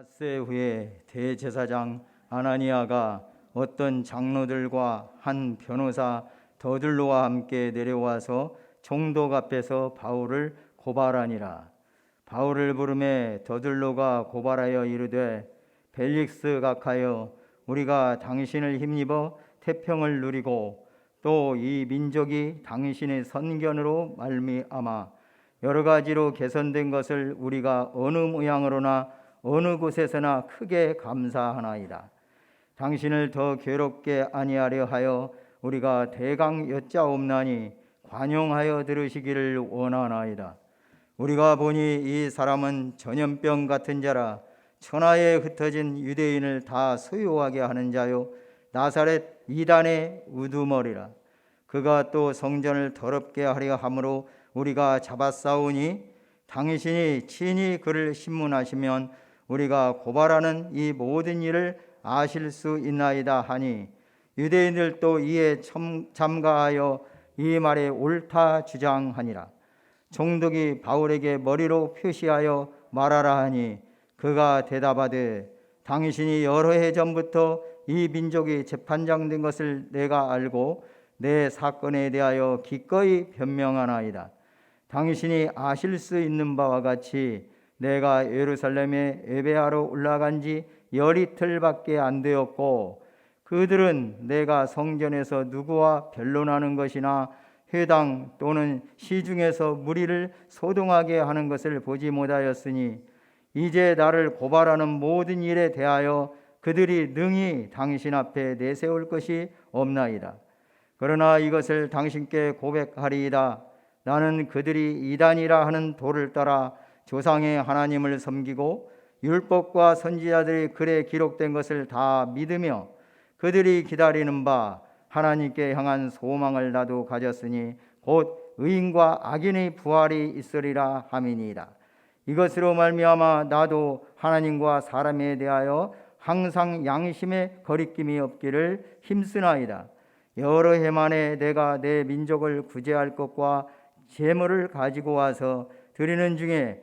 닷새 후에 대제사장 아나니아가 어떤 장로들과 한 변호사 더들로와 함께 내려와서 총독 앞에서 바울을 고발하니라. 바울을 부름에 더들로가 고발하여 이르되 벨릭스 각하여 우리가 당신을 힘입어 태평을 누리고 또 이 민족이 당신의 선견으로 말미암아 여러 가지로 개선된 것을 우리가 어느 모양으로나 어느 곳에서나 크게 감사하나이다. 당신을 더 괴롭게 아니하려 하여 우리가 대강 여짜옵나니 관용하여 들으시기를 원하나이다. 우리가 보니 이 사람은 전염병 같은 자라 천하에 흩어진 유대인을 다 소유하게 하는 자요 나사렛 이단의 우두머리라 그가 또 성전을 더럽게 하려 함으로 우리가 잡아싸우니 당신이 친히 그를 신문하시면 우리가 고발하는 이 모든 일을 아실 수 있나이다 하니 유대인들도 이에 첨- 참가하여 이 말에 옳다 주장하니라 종독이 바울에게 머리로 표시하여 말하라 하니 그가 대답하되 당신이 여러 해 전부터 이 민족이 재판장 된 것을 내가 알고 내 사건에 대하여 기꺼이 변명하나이다. 당신이 아실 수 있는 바와 같이 내가 예루살렘에 예배하러 올라간 지 열이틀밖에 안 되었고 그들은 내가 성전에서 누구와 변론하는 것이나 회당 또는 시중에서 무리를 소동하게 하는 것을 보지 못하였으니 이제 나를 고발하는 모든 일에 대하여 그들이 능히 당신 앞에 내세울 것이 없나이다. 그러나 이것을 당신께 고백하리이다. 나는 그들이 이단이라 하는 도를 따라 조상의 하나님을 섬기고 율법과 선지자들의 글에 기록된 것을 다 믿으며 그들이 기다리는 바 하나님께 향한 소망을 나도 가졌으니 곧 의인과 악인의 부활이 있으리라 함이니이다. 이것으로 말미암아 나도 하나님과 사람에 대하여 항상 양심의 거리낌이 없기를 힘쓰나이다. 여러 해 만에 내가 내 민족을 구제할 것과 재물을 가지고 와서 드리는 중에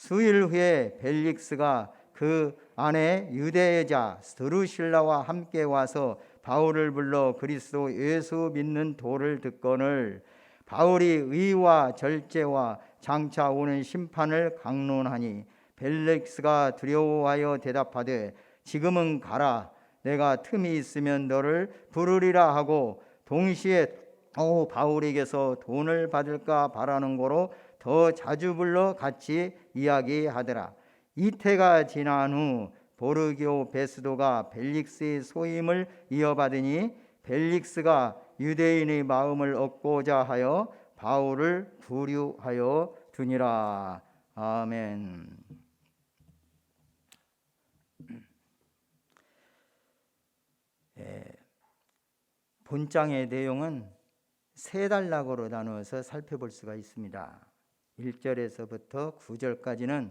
수일 후에 벨릭스가 그 안에 유대자 스루실라와 함께 와서 바울을 불러 그리스도 예수 믿는 도를 듣거늘 바울이 의와 절제와 장차 오는 심판을 강론하니 벨릭스가 두려워하여 대답하되 지금은 가라. 내가 틈이 있으면 너를 부르리라 하고 동시에 또 바울에게서 돈을 받을까 바라는 거로 더 자주 불러 같이 이야기하더라. 이태가 지난 후 보르기오 베스도가 벨릭스의 소임을 이어받으니 벨릭스가 유대인의 마음을 얻고자 하여 바울을 부류하여 두니라. 아멘. 예, 본장의 내용은 세 단락으로 나누어서 살펴볼 수가 있습니다. 1절에서부터 9절까지는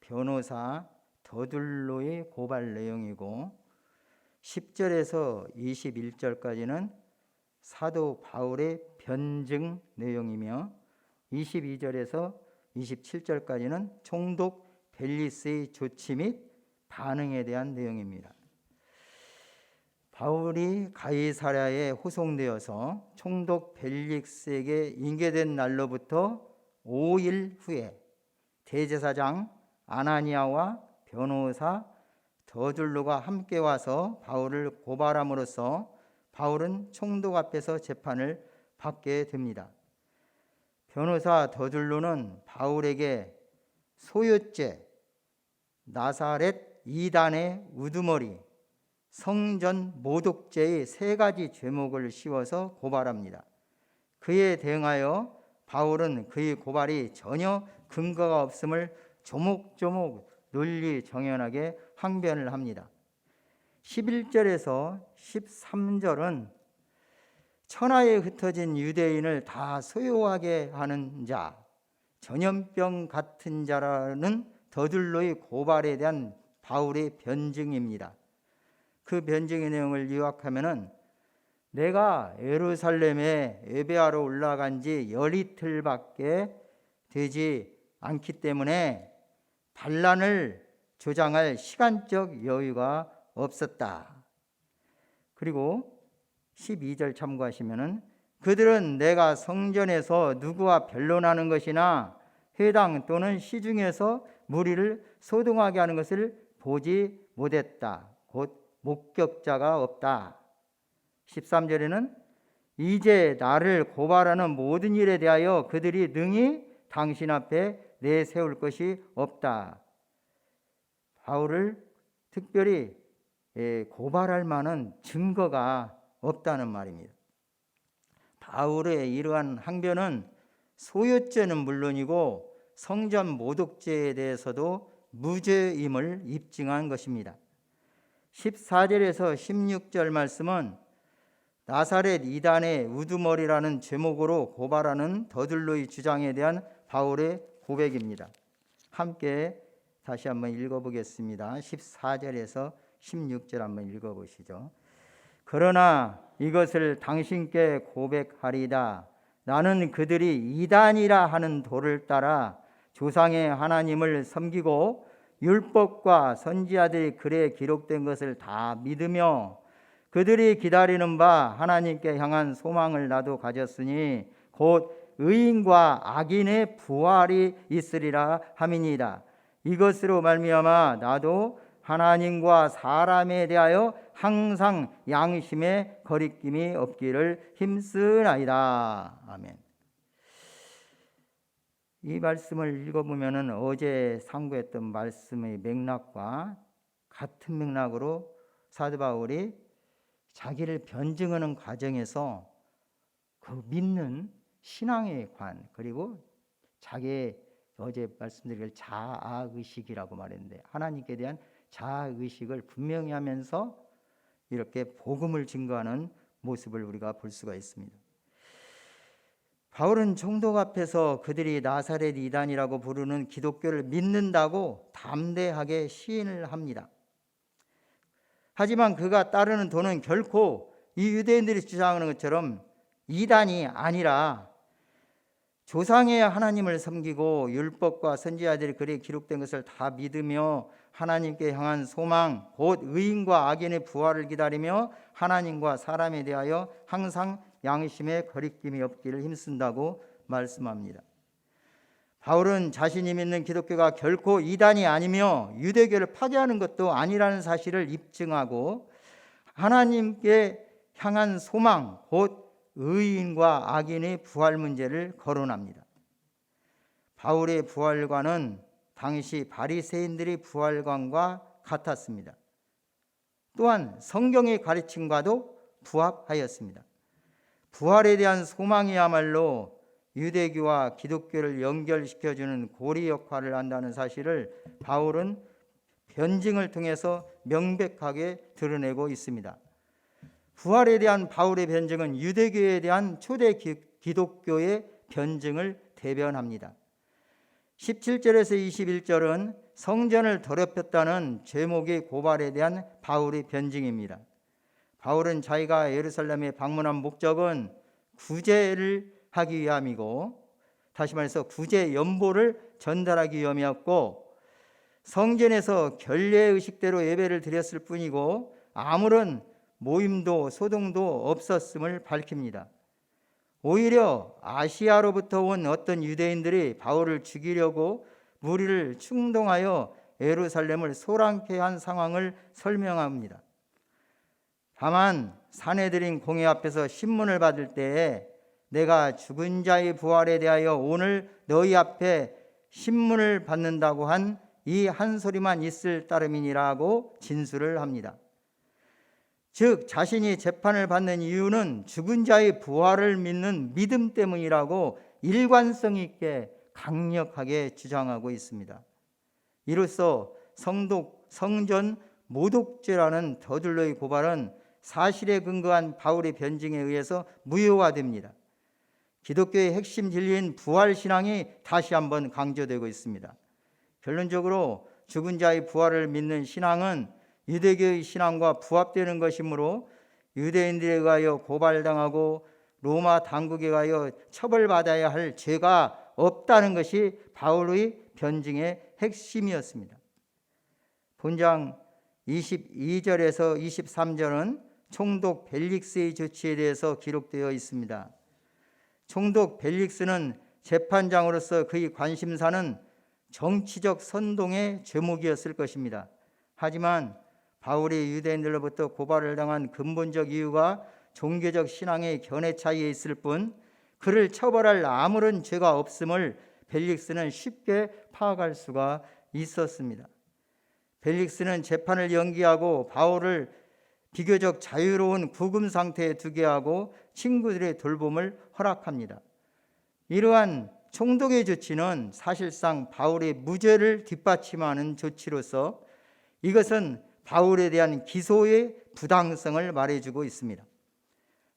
변호사 더둘로의 고발 내용이고 10절에서 21절까지는 사도 바울의 변증 내용이며 22절에서 27절까지는 총독 벨리스의 조치 및 반응에 대한 내용입니다. 바울이 가이사랴에 호송되어서 총독 벨릭스에게 인계된 날로부터 5일 후에 대제사장 아나니아와 변호사 더둘로가 함께 와서 바울을 고발함으로써 바울은 총독 앞에서 재판을 받게 됩니다. 변호사 더둘로는 바울에게 소유죄, 나사렛 이단의 우두머리, 성전 모독죄의 세 가지 죄목을 씌워서 고발합니다. 그에 대응하여 바울은 그의 고발이 전혀 근거가 없음을 조목조목 논리 정연하게 항변을 합니다. 11절에서 13절은 천하에 흩어진 유대인을 다 소유하게 하는 자, 전염병 같은 자라는 더들로의 고발에 대한 바울의 변증입니다. 그 변증의 내용을 요약하면은 내가 예루살렘에 예배하러 올라간 지 열이틀밖에 되지 않기 때문에 반란을 조장할 시간적 여유가 없었다. 그리고 12절 참고하시면은 그들은 내가 성전에서 누구와 변론하는 것이나 회당 또는 시중에서 무리를 소동하게 하는 것을 보지 못했다. 곧 목격자가 없다. 13절에는 이제 나를 고발하는 모든 일에 대하여 그들이 능히 당신 앞에 내세울 것이 없다. 바울을 특별히 예, 고발할 만한 증거가 없다는 말입니다. 바울의 이러한 항변은 소유죄는 물론이고 성전 모독죄에 대해서도 무죄임을 입증한 것입니다. 14절에서 16절 말씀은 나사렛 이단의 우두머리라는 제목으로 고발하는 더들로의 주장에 대한 바울의 고백입니다. 함께 다시 한번 읽어보겠습니다. 14절에서 16절 한번 읽어보시죠. 그러나 이것을 당신께 고백하리다. 나는 그들이 이단이라 하는 도를 따라 조상의 하나님을 섬기고 율법과 선지자들의 글에 기록된 것을 다 믿으며 그들이 기다리는 바 하나님께 향한 소망을 나도 가졌으니 곧 의인과 악인의 부활이 있으리라 함이니이다. 이것으로 말미암아 나도 하나님과 사람에 대하여 항상 양심의 거리낌이 없기를 힘쓰나이다. 아멘. 이 말씀을 읽어보면은 어제 상고했던 말씀의 맥락과 같은 맥락으로 사도 바울이 자기를 변증하는 과정에서 그 믿는 신앙의 관 그리고 자기의 어제 말씀드린 자아 의식이라고 말했는데 하나님께 대한 자아 의식을 분명히 하면서 이렇게 복음을 증거하는 모습을 우리가 볼 수가 있습니다. 바울은 총독 앞에서 그들이 나사렛 이단이라고 부르는 기독교를 믿는다고 담대하게 시인을 합니다. 하지만 그가 따르는 도는 결코 이 유대인들이 주장하는 것처럼 이단이 아니라 조상의 하나님을 섬기고 율법과 선지자들이 글에 기록된 것을 다 믿으며 하나님께 향한 소망 곧 의인과 악인의 부활을 기다리며 하나님과 사람에 대하여 항상 양심의 거리낌이 없기를 힘쓴다고 말씀합니다. 바울은 자신이 믿는 기독교가 결코 이단이 아니며 유대교를 파괴하는 것도 아니라는 사실을 입증하고 하나님께 향한 소망 곧 의인과 악인의 부활 문제를 거론합니다. 바울의 부활관은 당시 바리새인들의 부활관과 같았습니다. 또한 성경의 가르침과도 부합하였습니다. 부활에 대한 소망이야말로 유대교와 기독교를 연결시켜주는 고리 역할을 한다는 사실을 바울은 변증을 통해서 명백하게 드러내고 있습니다. 부활에 대한 바울의 변증은 유대교에 대한 초대 기독교의 변증을 대변합니다. 17절에서 21절은 성전을 더럽혔다는 제목의 고발에 대한 바울의 변증입니다. 바울은 자기가 예루살렘에 방문한 목적은 구제를 하기 위함이고 다시 말해서 구제 연보를 전달하기 위함이었고 성전에서 결례 의식대로 예배를 드렸을 뿐이고 아무런 모임도 소동도 없었음을 밝힙니다. 오히려 아시아로부터 온 어떤 유대인들이 바울을 죽이려고 무리를 충동하여 예루살렘을 소란케 한 상황을 설명합니다. 다만 사내들인 공회 앞에서 신문을 받을 때에 내가 죽은 자의 부활에 대하여 오늘 너희 앞에 신문을 받는다고 한 이 한 소리만 있을 따름이니라고 진술을 합니다. 즉 자신이 재판을 받는 이유는 죽은 자의 부활을 믿는 믿음 때문이라고 일관성 있게 강력하게 주장하고 있습니다. 이로써 성독 성전 모독죄라는 더들로의 고발은 사실에 근거한 바울의 변증에 의해서 무효화됩니다. 기독교의 핵심 진리인 부활 신앙이 다시 한번 강조되고 있습니다. 결론적으로 죽은 자의 부활을 믿는 신앙은 유대교의 신앙과 부합되는 것이므로 유대인들에 의하여 고발당하고 로마 당국에 의하여 처벌받아야 할 죄가 없다는 것이 바울의 변증의 핵심이었습니다. 본장 22절에서 23절은 총독 벨릭스의 조치에 대해서 기록되어 있습니다. 총독 벨릭스는 재판장으로서 그의 관심사는 정치적 선동의 제목이었을 것입니다. 하지만 바울이 유대인들로부터 고발을 당한 근본적 이유가 종교적 신앙의 견해 차이에 있을 뿐 그를 처벌할 아무런 죄가 없음을 벨릭스는 쉽게 파악할 수가 있었습니다. 벨릭스는 재판을 연기하고 바울을 비교적 자유로운 구금 상태에 두게 하고 친구들의 돌봄을 허락합니다. 이러한 총독의 조치는 사실상 바울의 무죄를 뒷받침하는 조치로서 이것은 바울에 대한 기소의 부당성을 말해주고 있습니다.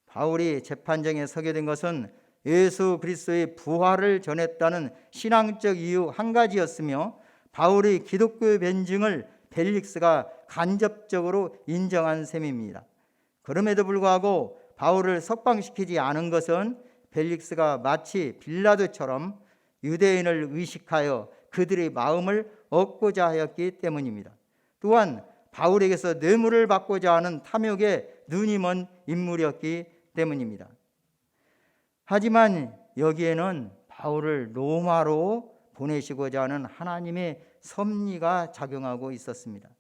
바울이 재판정에 서게 된 것은 예수 그리스도의 부활을 전했다는 신앙적 이유 한 가지였으며 바울의 기독교의 변증을 벨릭스가 간접적으로 인정한 셈입니다. 그럼에도 불구하고 바울을 석방시키지 않은 것은 벨릭스가 마치 빌라도처럼 유대인을 의식하여 그들의 마음을 얻고자 하였기 때문입니다. 또한 바울에게서 뇌물을 받고자 하는 탐욕에 눈이 먼 인물이었기 때문입니다. 하지만 여기에는 바울을 로마로 보내시고자 하는 하나님의 섭리가 작용하고 있었습니다.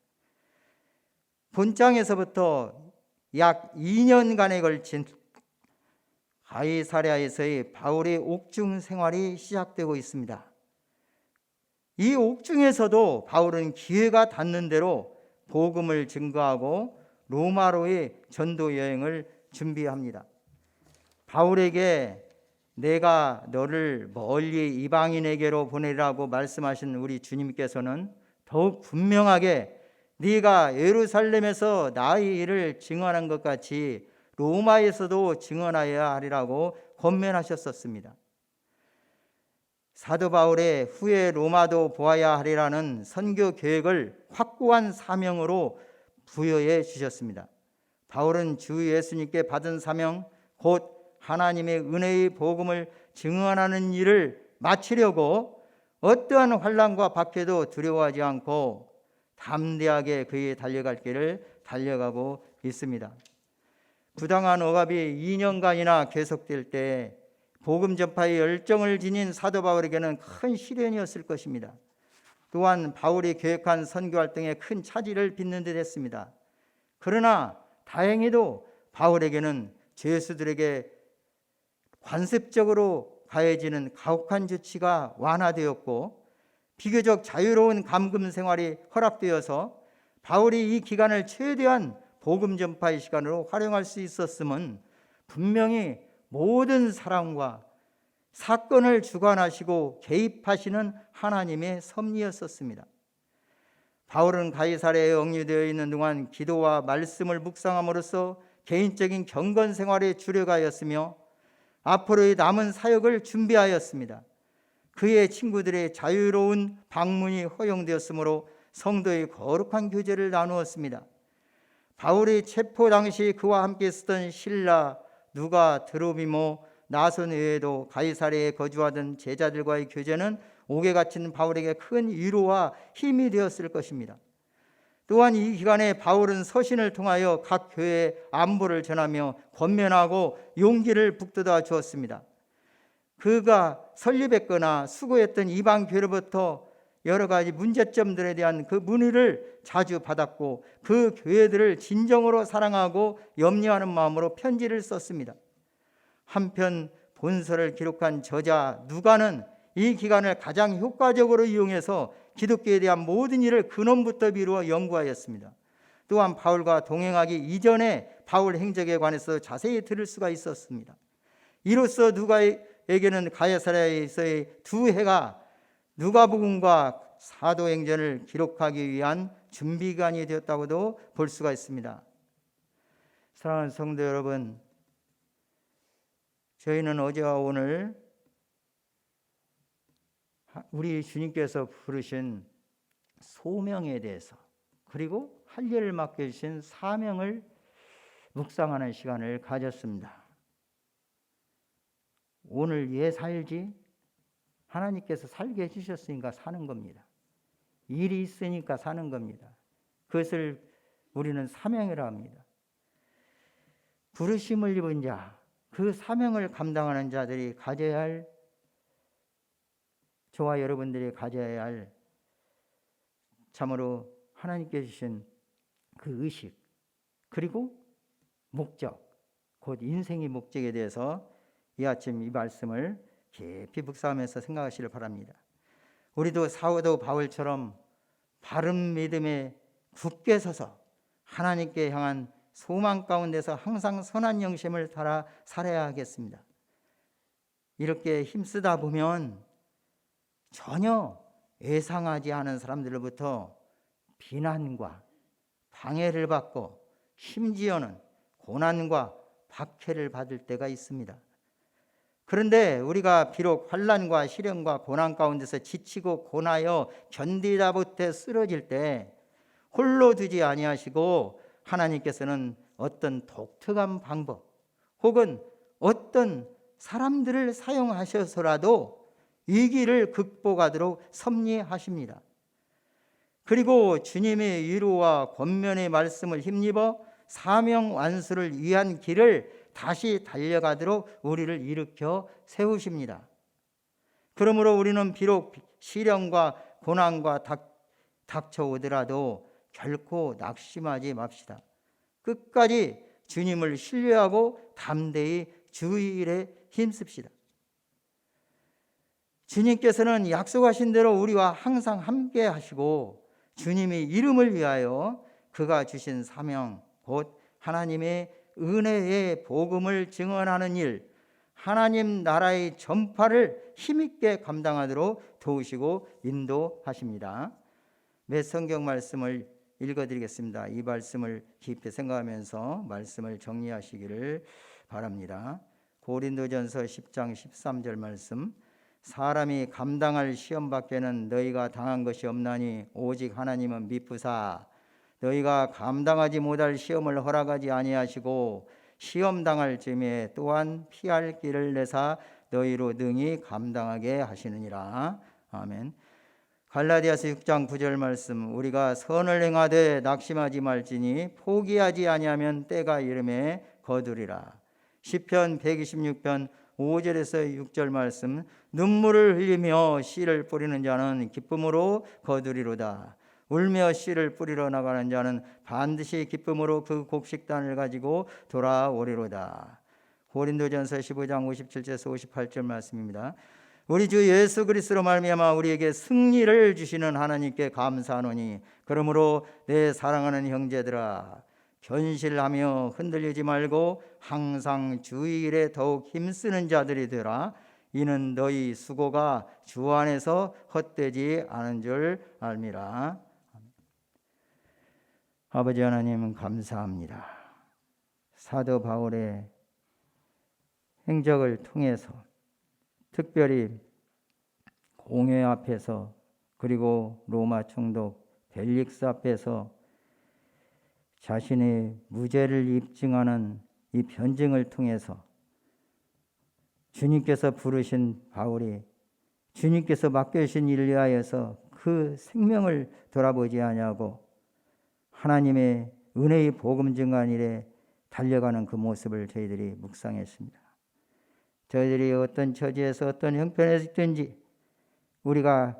본장에서부터 약 2년간에 걸친 가이사랴에서의 바울의 옥중 생활이 시작되고 있습니다. 이 옥중에서도 바울은 기회가 닿는 대로 복음을 증거하고 로마로의 전도 여행을 준비합니다. 바울에게 내가 너를 멀리 이방인에게로 보내라고 말씀하신 우리 주님께서는 더욱 분명하게 네가 예루살렘에서 나의 일을 증언한 것 같이 로마에서도 증언하여야 하리라고 권면하셨었습니다. 사도 바울의 후에 로마도 보아야 하리라는 선교 계획을 확고한 사명으로 부여해 주셨습니다. 바울은 주 예수님께 받은 사명 곧 하나님의 은혜의 복음을 증언하는 일을 마치려고 어떠한 환란과 박해도 두려워하지 않고 담대하게 그의 달려갈 길을 달려가고 있습니다. 부당한 억압이 2년간이나 계속될 때 복음 전파의 열정을 지닌 사도 바울에게는 큰 시련이었을 것입니다. 또한 바울이 계획한 선교 활동에 큰 차질을 빚는 듯 했습니다. 그러나 다행히도 바울에게는 죄수들에게 관습적으로 가해지는 가혹한 조치가 완화되었고 비교적 자유로운 감금 생활이 허락되어서 바울이 이 기간을 최대한 복음 전파의 시간으로 활용할 수 있었음은 분명히 모든 사랑과 사건을 주관하시고 개입하시는 하나님의 섭리였었습니다. 바울은 가이사랴에 억류되어 있는 동안 기도와 말씀을 묵상함으로써 개인적인 경건 생활에 주력하였으며 앞으로의 남은 사역을 준비하였습니다. 그의 친구들의 자유로운 방문이 허용되었으므로 성도의 거룩한 교제를 나누었습니다. 바울이 체포 당시 그와 함께 있었던 신라, 누가, 드로비모, 나선 외에도 가이사랴에 거주하던 제자들과의 교제는 옥에 갇힌 바울에게 큰 위로와 힘이 되었을 것입니다. 또한 이 기간에 바울은 서신을 통하여 각 교회에 안보를 전하며 권면하고 용기를 북돋아 주었습니다. 그가 설립했거나 수고했던 이방 교회로부터 여러 가지 문제점들에 대한 그 문의를 자주 받았고 그 교회들을 진정으로 사랑하고 염려하는 마음으로 편지를 썼습니다. 한편 본서를 기록한 저자 누가는 이 기간을 가장 효과적으로 이용해서 기독교에 대한 모든 일을 근원부터 미루어 연구하였습니다. 또한 바울과 동행하기 이전에 바울 행적에 관해서 자세히 들을 수가 있었습니다. 이로써 누가 에게는 가야사랴에서의 두 해가 누가복음과 사도행전을 기록하기 위한 준비기간이 되었다고도 볼 수가 있습니다. 사랑하는 성도 여러분, 저희는 어제와 오늘 우리 주님께서 부르신 소명에 대해서 그리고 할 일을 맡겨주신 사명을 묵상하는 시간을 가졌습니다. 오늘 예 살지 하나님께서 살게 해주셨으니까 사는 겁니다. 일이 있으니까 사는 겁니다. 그것을 우리는 사명이라 합니다. 부르심을 입은 자, 그 사명을 감당하는 자들이 가져야 할 저와 여러분들이 가져야 할 참으로 하나님께 주신 그 의식 그리고 목적 곧 인생의 목적에 대해서 이 아침 이 말씀을 깊이 묵상하면서 생각하시길 바랍니다. 우리도 사도 바울처럼 바른 믿음에 굳게 서서 하나님께 향한 소망 가운데서 항상 선한 영심을 따라 살아야 하겠습니다. 이렇게 힘쓰다 보면 전혀 예상하지 않은 사람들로부터 비난과 방해를 받고 심지어는 고난과 박해를 받을 때가 있습니다. 그런데 우리가 비록 환란과 시련과 고난 가운데서 지치고 고나여 견디다 못해 쓰러질 때 홀로 두지 아니하시고 하나님께서는 어떤 독특한 방법 혹은 어떤 사람들을 사용하셔서라도 위기를 극복하도록 섭리하십니다. 그리고 주님의 위로와 권면의 말씀을 힘입어 사명 완수를 위한 길을 다시 달려가도록 우리를 일으켜 세우십니다. 그러므로 우리는 비록 시련과 고난과 닥, 닥쳐오더라도 결코 낙심하지 맙시다. 끝까지 주님을 신뢰하고 담대히 주일에 힘씁시다. 주님께서는 약속하신 대로 우리와 항상 함께 하시고 주님의 이름을 위하여 그가 주신 사명 곧 하나님의 은혜의 복음을 증언하는 일 하나님 나라의 전파를 힘있게 감당하도록 도우시고 인도하십니다. 몇 성경 말씀을 읽어드리겠습니다. 이 말씀을 깊이 생각하면서 말씀을 정리하시기를 바랍니다. 고린도전서 10장 13절 말씀 사람이 감당할 시험 밖에는 너희가 당한 것이 없나니 오직 하나님은 미쁘사 너희가 감당하지 못할 시험을 허락하지 아니하시고 시험 당할 즈음에 또한 피할 길을 내사 너희로 능히 감당하게 하시느니라 아멘. 갈라디아서 6장 9절 말씀 우리가 선을 행하되 낙심하지 말지니 포기하지 아니하면 때가 이름에 거두리라. 시편 126편 5절에서 6절 말씀 눈물을 흘리며 씨를 뿌리는 자는 기쁨으로 거두리로다. 울며 씨를 뿌리러 나가는 자는 반드시 기쁨으로 그 곡식단을 가지고 돌아오리로다. 고린도전서 15장 57절에서 58절 말씀입니다. 우리 주 예수 그리스도로 말미암아 우리에게 승리를 주시는 하나님께 감사하노니 그러므로 내 사랑하는 형제들아 견실하며 흔들리지 말고 항상 주일에 더욱 힘쓰는 자들이 되라. 이는 너희 수고가 주 안에서 헛되지 않은 줄 알미라. 아버지 하나님 감사합니다. 사도 바울의 행적을 통해서 특별히 공회 앞에서 그리고 로마 총독 벨릭스 앞에서 자신의 무죄를 입증하는 이 변증을 통해서 주님께서 부르신 바울이 주님께서 맡겨주신 일을 위하여서 그 생명을 돌아보지 아니하고 하나님의 은혜의 복음 증한 일에 달려가는 그 모습을 저희들이 묵상했습니다. 저희들이 어떤 처지에서 어떤 형편에서 있든지 우리가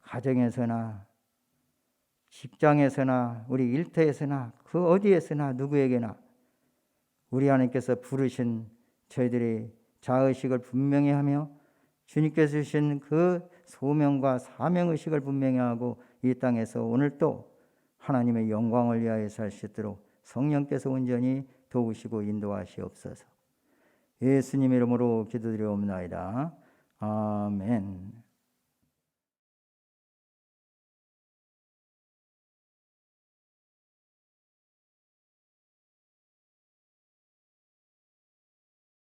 가정에서나 직장에서나 우리 일터에서나 그 어디에서나 누구에게나 우리 하나님께서 부르신 저희들의 자의식을 분명히 하며 주님께서 주신 그 소명과 사명 의식을 분명히 하고 이 땅에서 오늘 또 하나님의 영광을 위하여 살수 있도록 성령께서 온전히 도우시고 인도하시옵소서. 예수님 이름으로 기도드리옵나이다. 아멘.